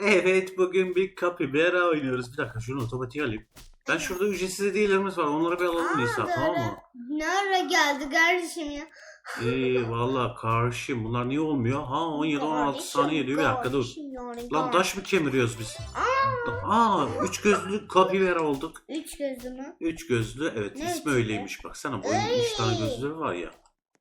Evet bugün bir kapibera oynuyoruz. Bir dakika şunu otomatiğe alayım. Ben şurada ücretsiz hediyelerimiz var. Onları bir alalım Nisa Aa, tamam doğru. mı? Nerede geldi kardeşim ya? Ee, valla karşıyım. Bunlar niye olmuyor? Ha 17-16 Kardeşim, saniye diyor. Bir dakika dur. Lan taş mı kemiriyoruz biz? Aa, üç gözlü kapibera olduk. Üç gözlü mü? Üç gözlü evet Ne ismi öyleymiş. Baksana bu oyunun üç tane gözleri var ya.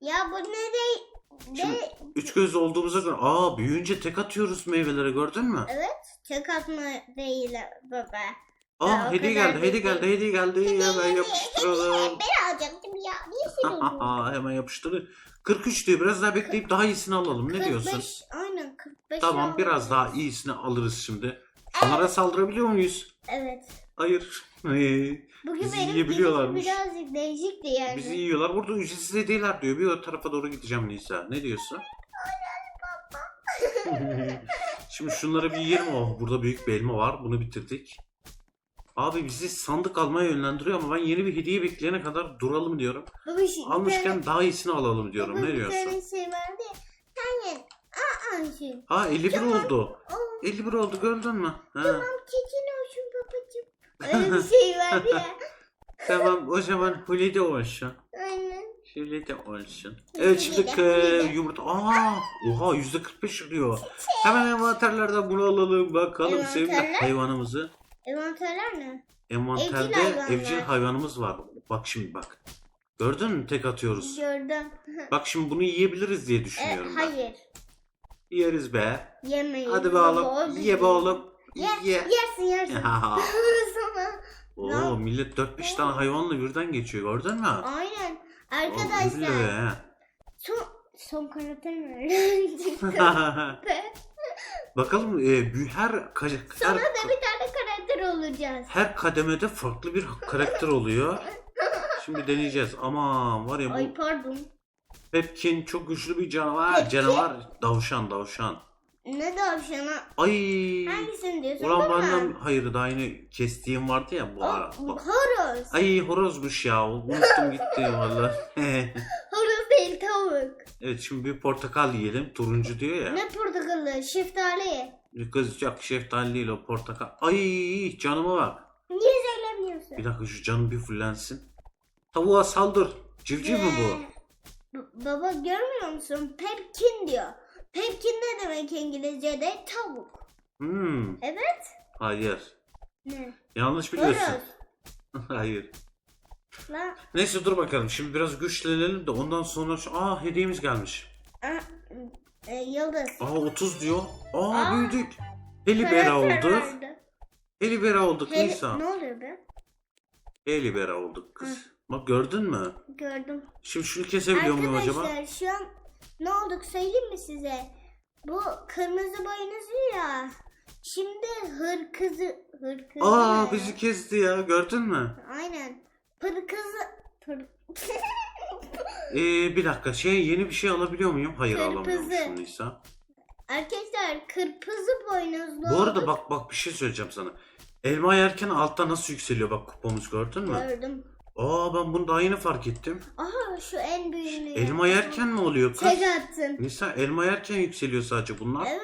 Ya bu ne de... Şimdi de üç gözlü olduğumuza göre aa büyüyünce tek atıyoruz meyvelere gördün mü? tek atma değil baba. Aa o hediye kadar geldi hediye geldi hediye geldi. Hemen yapıştıralım. Ben alacaktım ya. Niye? Aa, hemen yapıştırdı. 43 diyor. Biraz daha bekleyip daha iyisini alalım. Ne diyorsun? 45, Aynen 45. Tamam biraz daha iyisini alırız şimdi. Onlara saldırabiliyor muyuz? Evet. Hayır. Bugün Bizi benim yiyebiliyorlarmış. birazcık değişikti yani. bizi yiyorlar. Burada ücretsiz hediyeler diyor. Bir o tarafa doğru gideceğim Nisa. Ne diyorsun? Şimdi şunları bir yiyelim. Oh, burada büyük bir elma var. Bunu bitirdik. Abi bizi sandık almaya yönlendiriyor ama ben yeni bir hediye bekleyene kadar duralım diyorum. Baba bir tane- Almışken daha iyisini alalım diyorum. baba Ne Bir diyorsun? tane şey vardı ya. Ye. Aa şey. Ha 51 oldu. Oh, 51 oldu gördün mü? Ha. tamam babacığım. Öyle bir şey vardı ya. Tamam o zaman Huli de olsun. Aynen. Huli de olsun. Evet şimdi e, yumurta. Aa, oha yüzde 45 diyor. Hemen envanterlerden bunu alalım bakalım sevgili Envanterler? hayvanımızı. Envanterler ne? Envanterde Evcil hayvanlar. evcil hayvanımız var. Bak şimdi bak. Gördün mü tek atıyoruz. Gördüm. Bak şimdi bunu yiyebiliriz diye E, düşünüyorum ben. hayır. Yeriz be. Yemeyin. Hadi be oğlum. Ye be oğlum. Ye, Ye. Yersin yersin. Ya. Sana. Oo millet 4-5 tane hayvanla birden geçiyor gördün mü? Aynen. Oğlum, Arkadaşlar. öyle. Son, son karakter mi? Bakalım e, büyü- her Sonra her, da bir tane karakter olacağız. her kademede farklı bir karakter oluyor. Şimdi deneyeceğiz. Aman var ya bu Ay pardon. Pepkin çok güçlü bir canavar. Pepkin? Canavar davşan davşan. Ne davşana? Ay. Hangisini diyorsun? Ulan baba? benden hayır daha yeni kestiğim vardı ya bu ara. O, Bak. horoz. Ay horozmuş ya. Unuttum gitti valla. Horoz değil tavuk. evet şimdi bir portakal yiyelim. Turuncu diyor ya. Ne portakalı? Şeftali. Kız yok şeftali değil o portakal. Ay canıma bak. Niye söylemiyorsun? Bir dakika şu canım bir fullensin. Tavuğa saldır. Civciv mi bu? B- baba görmüyor musun? Pepkin diyor. Pepkin ne demek İngilizce'de? Tavuk. Hmm. Evet. Hayır. Ne? Yanlış biliyorsun. Horoz. Hayır. Lan. Neyse dur bakalım. Şimdi biraz güçlenelim de ondan sonra şu... Aa hediyemiz gelmiş. Aa, e, yıldız. Aa 30 diyor. Aa, Aa. büyüdük. Helibera Karakter olduk. vardı. Helibera olduk Heli- Nisa. Ne oluyor be? Helibera olduk kız. Bak gördün mü? Gördüm. Şimdi şunu kesebiliyor muyum acaba? Arkadaşlar şu an ne olduk söyleyeyim mi size? Bu kırmızı boynuzlu ya. Şimdi hırkızı hırkızı. Aa bizi kesti ya gördün mü? Aynen. Pırkızı pır... Ee, bir dakika şey yeni bir şey alabiliyor muyum? Hayır Kırpızı. alamıyormuşum Nisa. Arkadaşlar kırpızı boynuzlu Bu arada olduk. bak bak bir şey söyleyeceğim sana. Elma yerken altta nasıl yükseliyor bak kupamız gördün mü? Gördüm. Aa ben bunu daha yeni fark ettim. Aha şu en büyüğünü. Elma yerken mi oluyor kız? Tek attın. Nisa elma yerken yükseliyor sadece bunlar. Evet.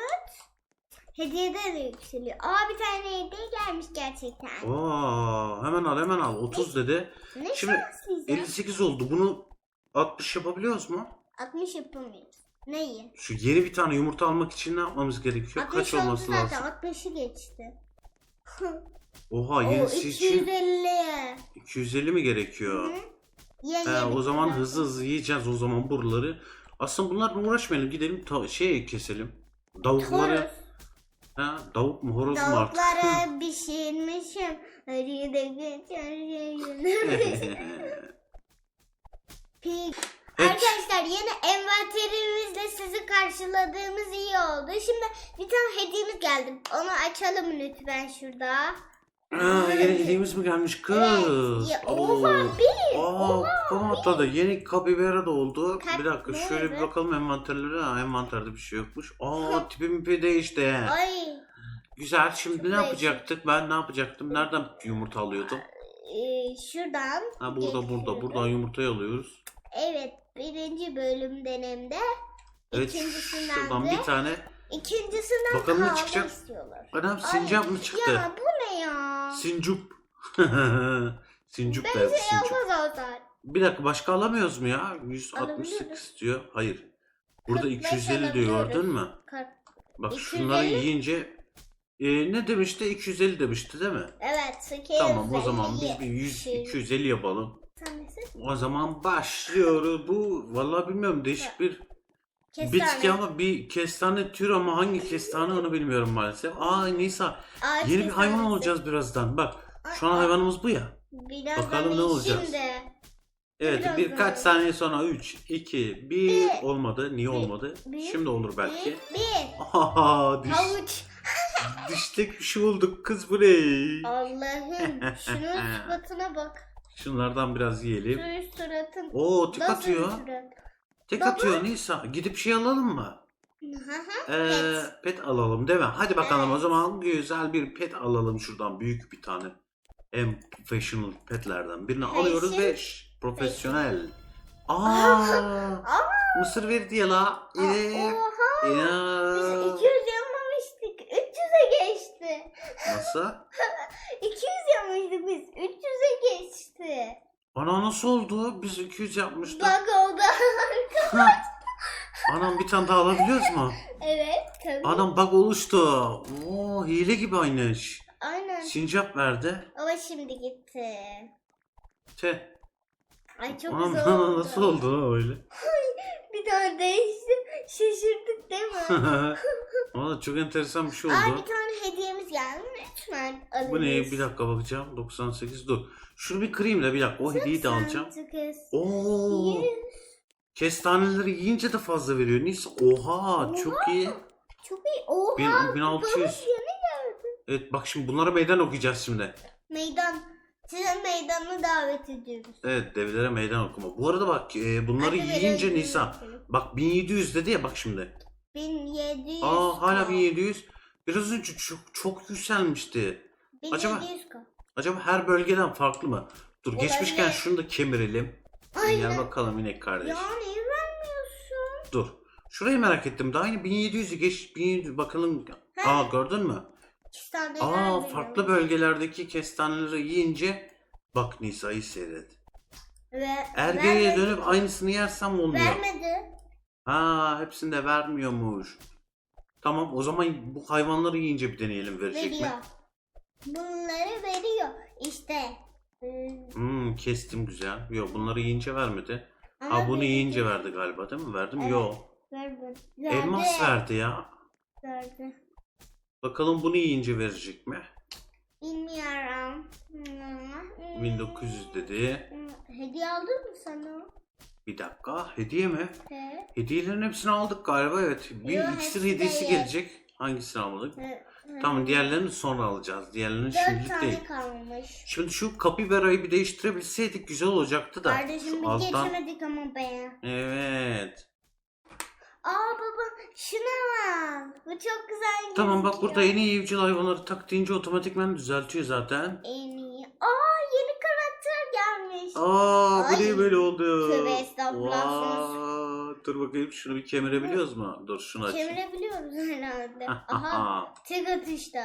Hediyede de yükseliyor. Aa bir tane hediye gelmiş gerçekten. Aa hemen al hemen al 30 dedi. Ne Şimdi şanslıyız ya. 58 oldu. Bunu 60 yapabiliyoruz mu? 60 yapamıyoruz. Neyi? Şu yeni bir tane yumurta almak için ne yapmamız gerekiyor? 60 Kaç oldu olması zaten. lazım? 60'ı geçti. Oha o yenisi için 250. 250 mi gerekiyor? Hı. Ye, He, o zaman hızlı hızlı yiyeceğiz o zaman buraları. Aslında bunlarla uğraşmayalım. Gidelim ta- şey keselim. Davukları. Horoz. Ha, davuk mu horoz mu artık? Tavukları pişirmişim. Hadi de geçer Pig. Evet. Arkadaşlar yeni envanterimizle sizi karşıladığımız iyi oldu. Şimdi bir tane hediyemiz geldi. Onu açalım lütfen şurada. Aa, yeni hediyemiz mi gelmiş kız? Ya, Oo. oha bir. Aa, kupam atladı. Yeni kapibera da oldu. Kap- bir dakika şöyle bir bakalım envanterlere. Ha, envanterde bir şey yokmuş. Aa tipim bir değişti. Ay. Güzel. Şimdi ne yapacaktık? Ben ne yapacaktım? Nereden yumurta alıyordum? Ee, şuradan. Ha burada burada. Buradan yumurtayı alıyoruz. Evet birinci bölümden hem de. Evet şuradan de bir tane İkincisinden Bakalım ne çıkacak? istiyorlar. Anam Ay, sincap mı çıktı? Ya bu ne ya? Sincup. Sincup Ben derdi sincup. yapmaz olsan. Bir dakika başka alamıyoruz mu ya? 168 Alabiliyoruz. diyor. Hayır. Burada 45 250 diyor alabiliyoruz. gördün mü? Bak 250. şunları yiyince e, ne demişti? 250 demişti değil mi? Evet. 850. Tamam o zaman biz bir 100 Şey- 250 yapalım. Tanesi. O zaman başlıyoruz. Bu vallahi bilmiyorum değişik bir Kestane. bitki ama bir kestane tür ama hangi kestane onu bilmiyorum maalesef. Aa Nisa Ağaç yeni bir hayvan kestanesi. olacağız birazdan. Bak şu an Ay, ay. hayvanımız bu ya. Birazdan Bakalım ne olacağız? Şimdi. Evet Birazdan birkaç saniye sonra 3, 2, 1 Bir. olmadı. Niye olmadı? Bir. Şimdi olur belki. Bir. Aha diş, Havuç. bir şey olduk kız bu ne? Allah'ım. Şunun suratına bak. Şunlardan biraz yiyelim. Şunun suratın. Oo tek Nasıl atıyor. surat? Tek Baba. atıyor Nisa. Gidip şey alalım mı? Ee, Pet. pet alalım değil mi? Hadi bakalım o Evet. zaman güzel bir pet alalım şuradan büyük bir tane. En professional petlerden birini Fashion. alıyoruz ve şş, profesyonel. Aa, Aa. mısır verdi ya la. Ee, Oha. ya. Biz 200 yapmamıştık. 300'e geçti. Nasıl? 200 yapmıştık biz. 300'e geçti. Ana nasıl oldu? Biz 200 yapmıştık. Bak oldu. Anam bir tane daha alabiliyoruz mu? evet tabii. Anam bug oluştu. Oo hile gibi aynı iş. Aynen. Sincap verdi. Ama şimdi gitti. Te. Ay çok Anam güzel oldu. nasıl oldu lan öyle? Bir tane değişti. Şaşırdık değil mi? Valla çok enteresan bir şey oldu. Aa bir tane hediyemiz geldi. Lütfen alırız. Bu ne? Bir dakika bakacağım. 98 dur. Şunu bir kırayım da bir dakika. O hediyeyi de alacağım. Oo. Yüz. Kestaneleri yiyince de fazla veriyor. Neyse. Oha, çok iyi. Çok iyi. Oha. Bin- 1600. babamız yeni geldi. Evet bak şimdi bunlara meydan okuyacağız şimdi. Meydan. Size meydanına davet ediyoruz. Evet develere meydan okuma. Bu arada bak e, bunları Hadi yiyince. Nisa. Bak 1700 dedi ya bak şimdi. 1700. Aa hala K. 1700. Biraz önce çok, çok yükselmişti. Acaba- 1700 K. Acaba her bölgeden farklı mı? Dur Olabilir. geçmişken şunu da kemirelim. Gel Aynen. bakalım inek kardeş. Ya niye vermiyorsun? Dur. Şurayı merak ettim. Daha yeni 1700'ü geç. 1700 bakalım. He. Aa gördün mü? Tane Aa farklı bölgelerdeki kestaneleri yiyince bak Nisa'yı seyret. Ve Erge'ye dönüp aynısını yersem olmuyor. Vermedi. Ha hepsinde vermiyormuş. Tamam o zaman bu hayvanları yiyince bir deneyelim verecek Veriyor. mi? Bunları veriyor. İşte. Hmm, kestim güzel. Yok bunları yiyince vermedi. ama Ha bunu veriyor. yiyince verdi galiba değil mi? Verdim Evet. yok. Verdi. Elmas verdi ya. Verdi. Bakalım bunu yiyince verecek mi? Bilmiyorum. Hmm. 1900 dedi. Hmm, Hediye aldın mı sen o? Bir dakika hediye mi? He. Hediyelerin hepsini aldık galiba evet. Bir Yo, iksir hepsi hediyesi değil. gelecek. Hangisini almadık? He, Tamam diğerlerini sonra alacağız. Diğerlerini Dört şimdilik tane değil. kalmış. Şimdi şu kapibarayı bir değiştirebilseydik güzel olacaktı da. Kardeşim Şu alttan. geçemedik ama be. Evet. Aa baba şuna bak. Bu çok güzel Tamam bak gözüküyor. burada en iyi evcil hayvanları tak deyince otomatikman düzeltiyor zaten. En iyi. Aa yeni karakter gelmiş. Aa bu Ay. niye böyle oldu? Tövbe estağfurullah. Vaa, Dur bakayım şunu bir kemirebiliyoruz mu? Dur şunu aç. Çevirebiliyoruz herhalde. Aha tek atışta.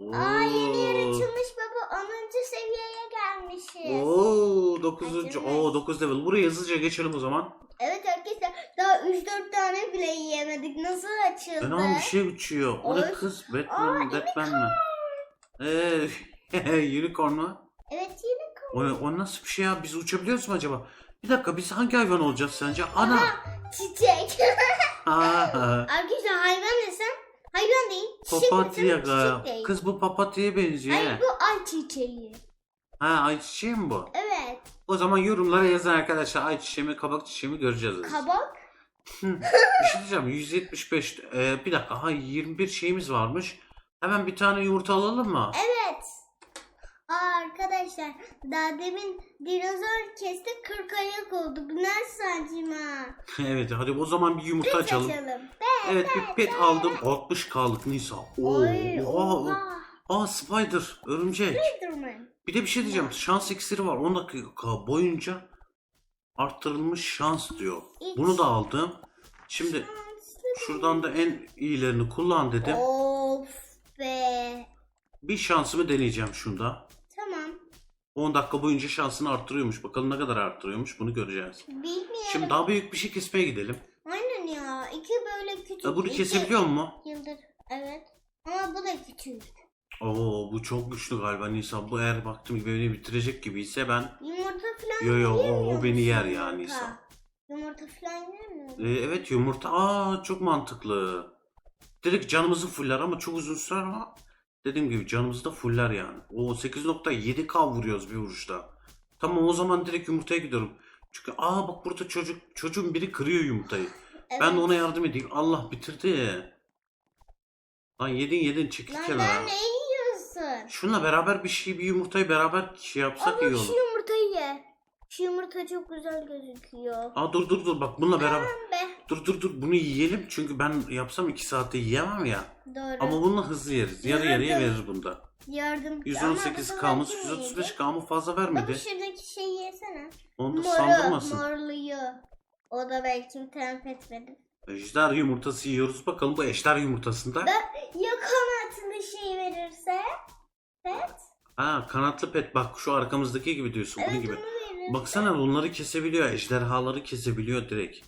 Oo. Aa yeni yer açılmış baba. 10. seviyeye gelmişiz. Oo 9. Açılmış. Oo 9 level. Buraya hızlıca geçelim o zaman. Evet arkadaşlar daha 3-4 tane bile yiyemedik. Nasıl açıldı? Anam bir şey uçuyor. O Oy. kız? Batman Aa? Batman mı? Eee unicorn mu? Evet yeni O, o nasıl bir şey ya? Biz uçabiliyoruz mu acaba? Bir dakika biz hangi hayvan olacağız sence? Ana! çiçek. Ha, arkadaşlar hayvan desem hayvan değil. Çiçek papatya desem ga. çiçek değil. Kız bu papatyaya benziyor. Ay he. bu ay çiçeği. Ha ayçiçeği mi bu? Evet. O zaman yorumlara yazın arkadaşlar. Ayçiçeği mi kabak çiçeği mi göreceğiz. Kabak. Bir şey diyeceğim. 175. Ee, bir dakika. Ha 21 şeyimiz varmış. Hemen bir tane yumurta alalım mı? Evet. Aa, arkadaşlar daha demin dinozor kesti 40 ayak oldu. Bu nasıl acıma? evet hadi o zaman bir yumurta açalım. Açalım. Evet bir pet aldım. 60k'lık Nisa. Oo, Oy, oha. Aa spider. Örümcek. Spiderman. Bir de bir şey diyeceğim. Şans iksiri var. 10 dakika boyunca arttırılmış şans diyor. İç. Bunu da aldım. Şimdi Şuradan da en iyilerini kullan dedim. Of be. Bir şansımı deneyeceğim şunda. Tamam. 10 dakika boyunca şansını arttırıyormuş. Bakalım ne kadar arttırıyormuş bunu göreceğiz. Bilmiyorum. Şimdi daha büyük bir şey kesmeye gidelim. Aynen ya. İki böyle küçük. Ya bunu iki kesebiliyor mu? Yıldır. Evet. Ama bu da küçük. Oo bu çok güçlü galiba Nisan. Bu eğer baktım gibi beni bitirecek gibi ise ben Yumurta falan Yo, yo, o- o beni yer ya yumurta? Nisa. Yumurta falan yemiyor? Ee, evet yumurta. Aa çok mantıklı. Direkt canımızı fuller ama çok uzun sürer ama dediğim gibi canımızı da fuller yani. O 8.7k vuruyoruz bir vuruşta. Tamam o zaman direkt yumurtaya gidiyorum. Çünkü aa bak burada çocuk çocuğun biri kırıyor yumurtayı. Ben de Evet. ona yardım edeyim. Allah bitirdi. Lan yedin yedin çekil Lan kenara. daha ne yiyorsun? Şununla beraber bir şey bir yumurtayı beraber şey yapsak iyi Ama olur. şu yumurtayı ye. Şu yumurta çok güzel gözüküyor. Aa dur dur dur bak bununla beraber. Tamam be. Dur dur dur bunu yiyelim çünkü ben yapsam 2 saatte yiyemem ya. Doğru. Ama bununla hızlı yeriz. Yarı yarıya Yardım. verir bunda. Yardım. 118 k'mız 135 k'mı fazla vermedi. şuradaki şeyi yesene. Onu da sandırmasın. morluyu. O da belki pet verir. Ejder yumurtası yiyoruz. Bakalım bu ejder yumurtasında. Ya kanatlı şey verirse? Pet? Ha kanatlı pet bak şu arkamızdaki gibi diyorsun bunun Evet gibi. onu verir. Baksana bunları kesebiliyor. Ejderhaları kesebiliyor direkt.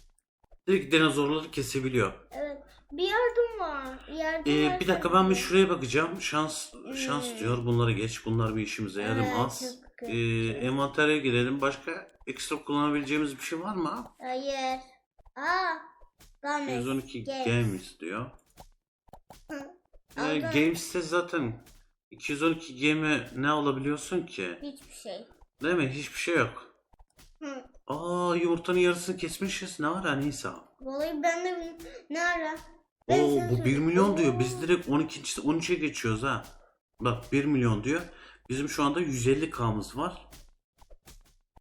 Direkt dinozorları kesebiliyor. Evet. Bir yardım var. Yardım Ee, bir dakika ben bir şuraya bakacağım. Şans şans Hmm. diyor. Bunları geç. Bunlar bir işimize yaramaz. Ee, envantere girelim. Başka ekstra kullanabileceğimiz bir şey var mı? Hayır. Aa. Games. 112 Games. Diyor. Ee, Aldım. Games'te zaten 212 game'e ne alabiliyorsun ki? Hiçbir şey. Değil mi? Hiçbir şey yok. Hı. Aa yumurtanın yarısını kesmişiz. Ne var ha Nisa? Vallahi ben de ne ara? Ben Oo sana bu 1 söyleyeyim. milyon diyor. Biz direkt 12. 13'e geçiyoruz ha. Bak 1 milyon diyor. Bizim şu anda 150 K'mız var.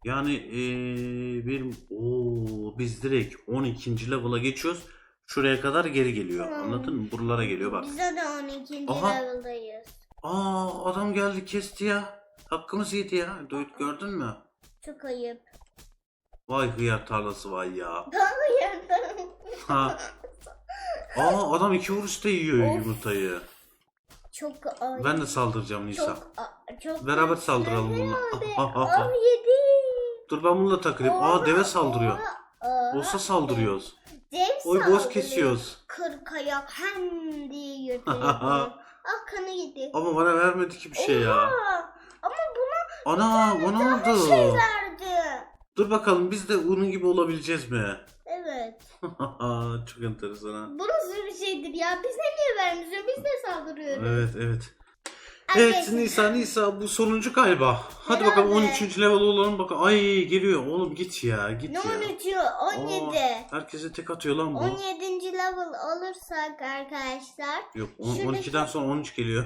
Yani ee, bir oo biz direkt 12. level'a geçiyoruz. Şuraya kadar geri geliyor. Tamam. Anladın mı? Buralara geliyor bak. Biz de 12. Aha. level'dayız. Aa adam geldi kesti ya. Hakkımız yedi ya. Duyduk gördün mü? Çok ayıp. Vay hıyar tarlası vay ya. Yardım. Ha. Aa adam iki vuruşta yiyor Of. yumurtayı. Çok ayıp. Ben de saldıracağım Nisa. Çok, a- çok Beraber saldıralım bununla. herhalde. Aa yedi. Dur ben bununla takılayım. Aa deve saldırıyor. oha. Boss'a saldırıyoruz. Dev Oy boss saldırıyor. kesiyoruz. Kırk ayak hem diye yırtıyor. ah kanı yedi. Ama bana vermedi ki bir şey ya. Oha. Ama buna Ana o ne oldu? verdi. Dur bakalım biz de onun gibi olabileceğiz mi? Evet. Çok enteresan ha. Bu nasıl bir şeydir ya? Bize niye vermiyor? Biz de saldırıyoruz. Evet evet. Evet Arkadaşlar, Nisa Nisa bu sonuncu galiba. Hadi Herhalde. bakalım 13. level olalım bakalım. Ay geliyor oğlum git ya git Ne ya. 13'ü? 17. Aa, herkese tek atıyor lan bu. 17. level olursak arkadaşlar. Yok on- Şuradaki- 12'den sonra 13 geliyor.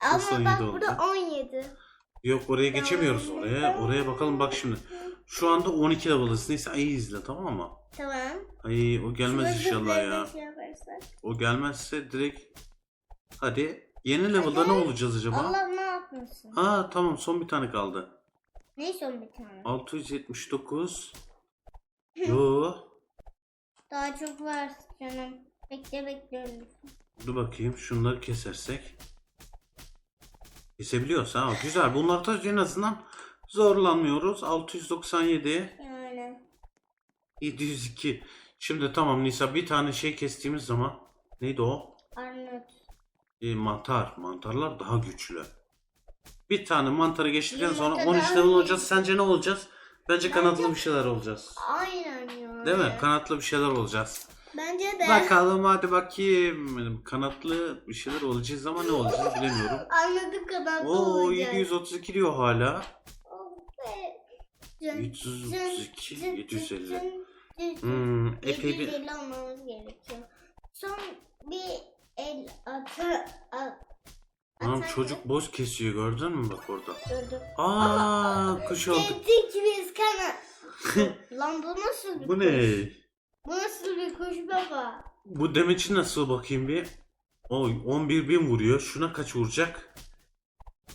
Ama 17 bak oldu? burada 17. Yok oraya geçemiyoruz oraya. Oraya bakalım bak şimdi. Şu anda 12 level'ız. Neyse ayı izle tamam mı? Tamam. Ay o gelmez Şurada inşallah ya. Şey yaparsak. O gelmezse direkt hadi yeni level'da ne olacağız acaba? Allah ne yapmasın? Ha tamam son bir tane kaldı. Ne son bir tane? 679 Yo Daha çok var canım. Bekle bekliyorum. dur bakayım şunları kesersek. Kesebiliyoruz ha güzel. Bunlarda en azından zorlanmıyoruz. 697 Yani. 702 Şimdi tamam Nisa bir tane şey kestiğimiz zaman neydi o? Arnavut. E, mantar. Mantarlar daha güçlü. Bir tane mantarı geçtikten sonra Yumurta 13 daha level olacağız. Sence ne olacağız? Bence kanatlı bir şeyler olacağız. Aynen ya. Değil mi? Kanatlı bir şeyler olacağız. Bence de. Bakalım hadi bakayım. Kanatlı bir şeyler olacağız ama ne olacağız bilemiyorum. Anladık kadar da Oo olacak. 732 diyor hala. Oh be. Cın, 732, cın, cın, 750. cın, cın, cın. Hmm, epey bir... 750 almamız gerekiyor. Son bir el atı at. Anam çocuk boz kesiyor gördün mü bak orada. Gördüm. Aa kuş olduk. Dedik biz kana. Lan bu nasıl bir Bu ne? Bu nasıl bir kuş baba? Bu demeçi nasıl bakayım bir. Oy 11 bin vuruyor. Şuna kaç vuracak?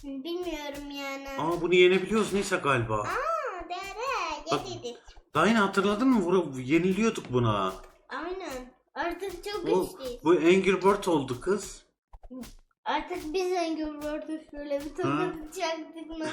Bilmiyorum yani. Ama bunu yenebiliyoruz neyse galiba. Aa, Bak- yedik. Hatırladın mı? Vura, yeniliyorduk buna. Aynen. Artık çok Bu, güçlüyüz. bu Angry Bird oldu kız. Artık biz Angry Bird'ü şöyle bir tokat çaktık mı?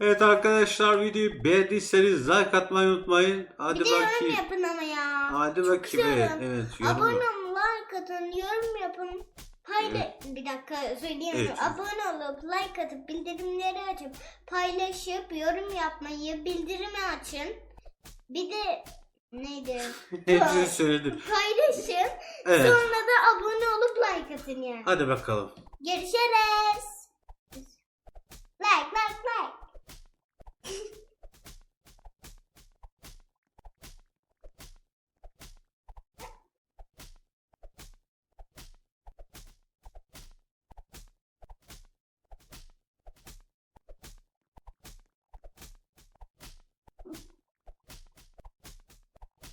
evet arkadaşlar videoyu beğendiyseniz like atmayı unutmayın. Hadi bir de yorum bakayım. yapın ama ya. Hadi bakayım. Evet, evet yorum. Abone olun, like atın, yorum yapın. Payla bir dakika söyleyemiyorum. Evet. Abone olup like atıp bildirimleri açıp paylaşıp yorum yapmayı, bildirimi açın. Bir de neydi? Hepsini söyledim. Paylaşın. Evet. Sonra da abone olup like atın yani. Hadi bakalım. Görüşürüz. Like like like.